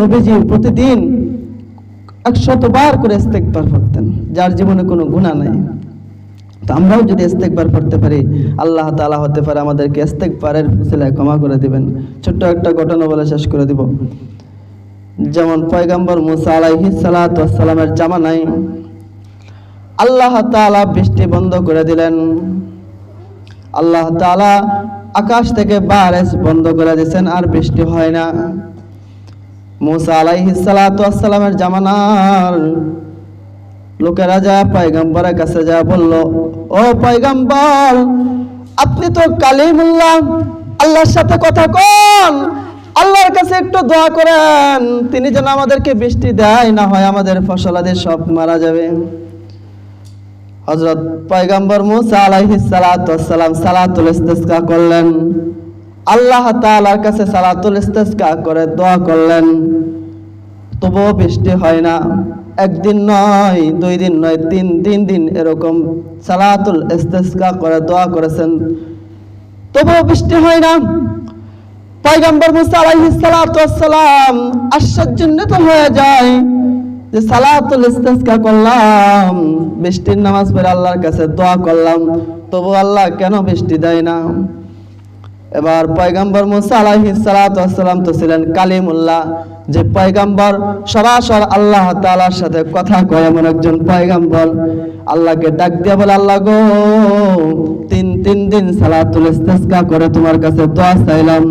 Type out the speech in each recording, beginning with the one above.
নবীজি প্রতিদিন একশত বার করে ইস্তেকবার পড়তেন, যার জীবনে কোনো গুণা নাই। তো আমরাও যদি ইস্তেকবার পড়তে পারি, আল্লাহ তাআলা হতে পারে আমাদেরকে ইস্তেকবারের ফুসিলায় ক্ষমা করে দিবেন। ছোট্ট একটা ঘটনা বলে শেষ করে দিব। যেমন পয়গাম্বর মুসা আলাইহিস সালাতু ওয়াস সালামের জামানায় আল্লাহ তাআলা বৃষ্টি বন্ধ করে দিলেন। আল্লাহ তাআলা আকাশ থেকে বারেস বন্ধ করে দিয়েছেন, আর বৃষ্টি হয় না। মুসা আলাইহিস সালাতু জামানার লোকেরা যা পয়গম্বরের কাছে যা বলল, ও পয়গম্বর, আপনি তো কালিমুল্লাহ, আল্লাহর সাথে কথা কন, আল্লাহর কাছে একটু দোয়া করেন, তিনি যেন আমাদেরকে বৃষ্টি দেয়, না হয় আমাদের ফসলাদের সব মারা যাবে। হযরত পয়গম্বর মুসা আলাইহিস সালাম সালাতুল ইস্তিসকা করলেন। আল্লাহ তাআলার কাছে সালাতুল ইস্তিসকা করে দোয়া করলেন। তবুও বৃষ্টি হয় না। একদিন নয়, দুই দিন নয়, তিন তিন দিন এরকম সালাতুল ইস্তিসকা করে দোয়া করেছেন। তবুও বৃষ্টি হয় না। পয়গম্বর মুসা আলাইহিস সালাম আশ্চর্যান্বিত হয়ে যায় যে সালাতুল ইস্তিসকা করলাম, বৃষ্টির নামাজ পড়ে আল্লাহর কাছে দোয়া করলাম তবু আল্লাহ কেন বৃষ্টি দেয় না? এবার পয়গম্বর মুসা সালাতু তো ছিলেন কালিমুল্লাহ। যে পয়গম্বর সরাসর আল্লাহ তাআলার সাথে কথা কয় এমন একজন পয়গম্বর। আল্লাহকে ডাক দিয়ে বলে, আল্লাহ গো, তিন তিন দিন সালাতুল ইস্তিসকা করে তোমার কাছে দোয়া চাইলাম।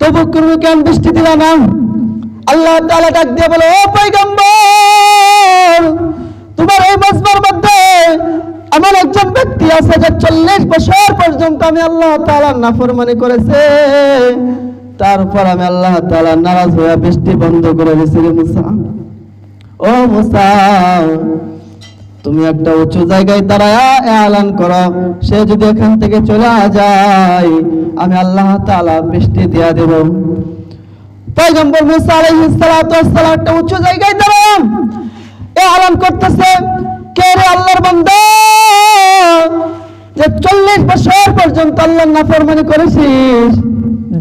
তবু তুমি কেন বৃষ্টি দিলা না। আল্লাহ তাআলা ডাক দিয়ে বলে, ও পয়গম্বর, তোমার এই মজবার মধ্যে যে চল্লিশ বছর পর্যন্ত আমি আল্লাহ তাআলার নাফরমানি করেছে। তারপর আমি আল্লাহ তাআলা নারাজ হয়ে বৃষ্টি বন্ধ করে দিয়েছি মুসা। ও মুসা, তুমি একটা উঁচু জায়গায় দাঁড়ায় এলান করো। সে যদি এখান থেকে চলে যায়, আমি আল্লাহ তাআলা বৃষ্টি দিয়া দেব। পয়গম্বর মুসা আলাইহিস একটা উঁচু জায়গায় দাঁড়ান এ আলান করতেছে। কে রে আল্লাহর বছর পর্যন্ত আল্লাহর নাফরমানি করেছিস।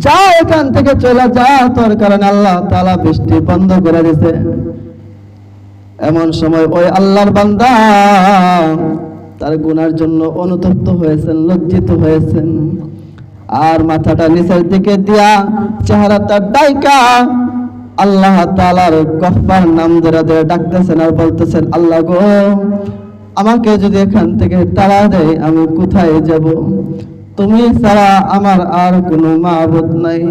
যা এখান থেকে চলে যা, তোর কারণে আল্লাহ তালা বৃষ্টি বন্ধ করে দিয়েছে। এমন সময় ওই আল্লাহর বান্দা তার গুনার জন্য অনুতপ্ত হয়েছেন, লজ্জিত হয়েছেন। আর মাথাটা নিচের দিকে দিয়া চেহারাটা ডাইকা আল্লাহ তালার গফফার নাম ধরে ধরে ডাকতেছেন আর বলতেছেন, আল্লাহ গো, আমাকে যদি এখান থেকে তাড়া দেয় আমি কোথায় যাব? তুমি ছাড়া আমার আর কোনো মাবুদ নাই।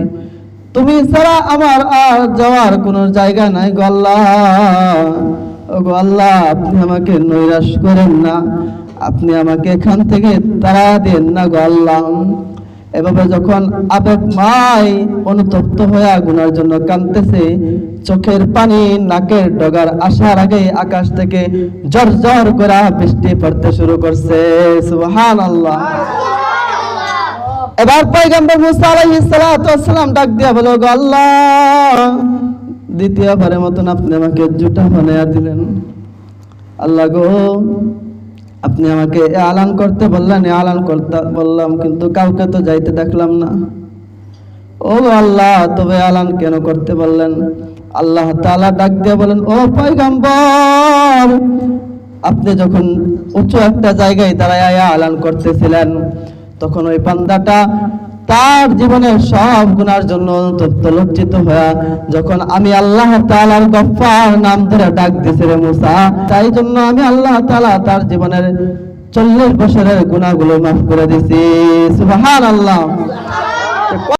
তুমি ছাড়া আমার আর যাওয়ার কোনো জায়গা নাই গল্লা আল্লাহ। ও গো আল্লাহ, আপনি আমাকে নৈরাশ করেন না। আপনি আমাকে এখান থেকে তাড়া দেন না, গো আল্লাহ। এভাবে যখন আবেগ মাই অনুতপ্ত হয়ে গুনার জন্য কাঁদতেছে, চোখের পানি নাকের ডগার আসার আগে আকাশ থেকে জর জর করে বৃষ্টি পড়তে শুরু করছে। সুবহান আল্লাহ এবার পয়গম্বর মুসা আলাইহিস সালাম ডাক দিয়া বলো আল্লাহ দ্বিতীয়বারের মতন আপনি আমাকে জুটা বানায়া দিলেন। আল্লাহ গো, আপনি আমাকে আলান করতে বললেন আলান করতে বললাম, কিন্তু কাউকে তো যাইতে দেখলাম না। ও আল্লাহ, তবে আলান কেন করতে বললেন? আল্লাহ তাআলা ডাক দিয়ে বলেন, ও পয়গম্বর, আপনি যখন উঁচু একটা জায়গায় দাঁড়ায় আলান করতেছিলেন তখন ওই পান্দাটা তার জীবনের সব গুনার জন্য অনুতপ্ত লজ্জিত হয়ে যখন আমি আল্লাহ তালার গফার নাম ধরে ডাক দিছি রে মুসা, তাই জন্য আমি আল্লাহ তালা তার জীবনের চল্লিশ বছরের গুণাগুলো মাফ করে দিছি। সুবহানাল্লাহ।